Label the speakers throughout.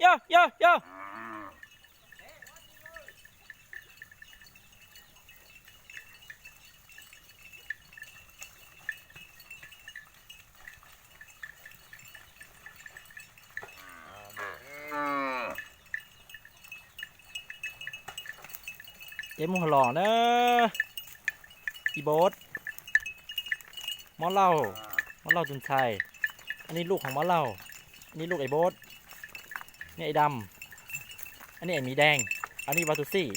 Speaker 1: โยโยโยเจมุหล่อเนอะอีโบสมอเล่ามอเล่าจุนชัยอันนี้ลูกของมอเล่าอันนี้ลูกไอโบส นี่ไอ้ดำอันนี้ไอ้หมีแดง อันนี้วาตุซี่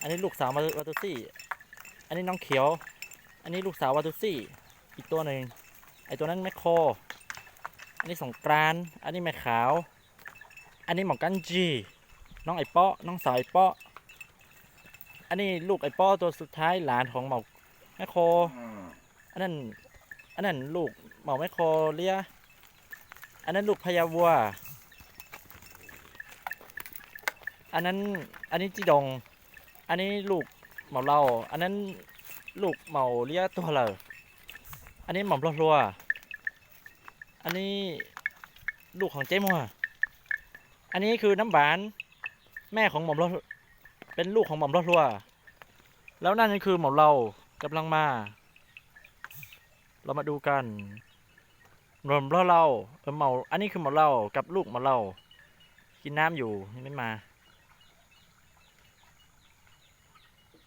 Speaker 1: อันนี้ลูกสาววาตุซี่ อันนี้น้องเขียว อันนี้ลูกสาววาตุซี่ อีกตัวหนึ่งไอ้ตัวนั้นแมคโครอันนี้สงกราน อันนี้แม่ขาว อันนี้หมอกันจี น้องไอ้เปาะ น้องสาวไอ้เปาะ อันนี้ลูกไอ้เปาะตัวสุดท้ายหลานของหมอกแมคโครอันนั้น อันนั้นลูกหมอกแมคโครเลีย อันนั้นลูกพญาวัว อันนั้นอันนี้จีดง อันนี้ลูกเหมาเราอันนั้นลูกเหมาเลียตัวเราอันนี้หม่อมรัวๆอันนี้ลูกของเจ๊มัว อันนี้คือน้ำหวาน แม่ของหม่อมรัวเป็นลูกของหม่อมรัวๆแล้วนั่นก็คือหม่อมเรากำลังมา เรามาดูกันรวมเราเราเออเมาอันนี้คือหมาเรากับลูกหมาเรากินน้ำอยู่ยังไม่มา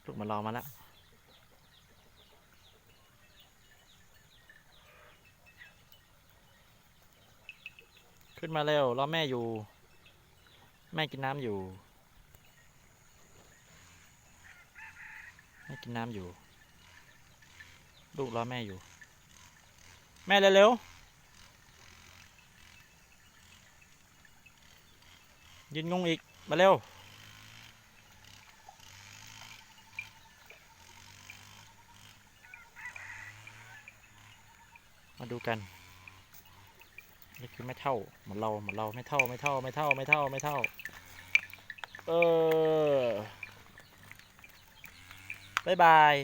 Speaker 1: ลูกมาเรามาแล้วขึ้นมาเร็วรอแม่อยู่ แม่กินน้ำอยู่ แม่กินน้ำอยู่ ลูกรอแม่อยู่ แม่เร็วๆยืนงงอีก มาเร็ว มาดูกัน นี่คือไม่เท่าเหมือนเราเหมือนเราไม่เท่าไม่เท่าไม่เท่าไม่เท่าไม่เท่า เออบายบาย